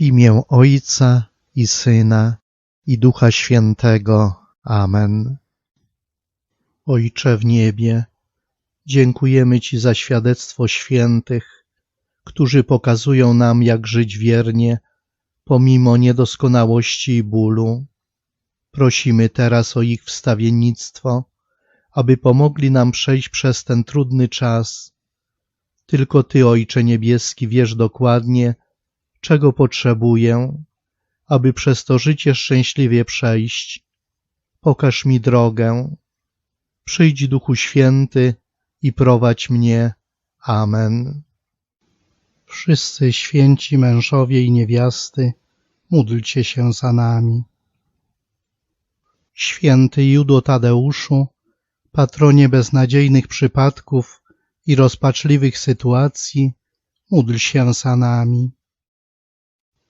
Imię Ojca i Syna i Ducha Świętego. Amen. Ojcze w niebie, dziękujemy Ci za świadectwo świętych, którzy pokazują nam, jak żyć wiernie, pomimo niedoskonałości i bólu. Prosimy teraz o ich wstawiennictwo, aby pomogli nam przejść przez ten trudny czas. Tylko Ty, Ojcze Niebieski, wiesz dokładnie, czego potrzebuję, aby przez to życie szczęśliwie przejść. Pokaż mi drogę. Przyjdź Duchu Święty i prowadź mnie. Amen. Wszyscy święci mężowie i niewiasty, módlcie się za nami. Święty Judo Tadeuszu, patronie beznadziejnych przypadków i rozpaczliwych sytuacji, módl się za nami.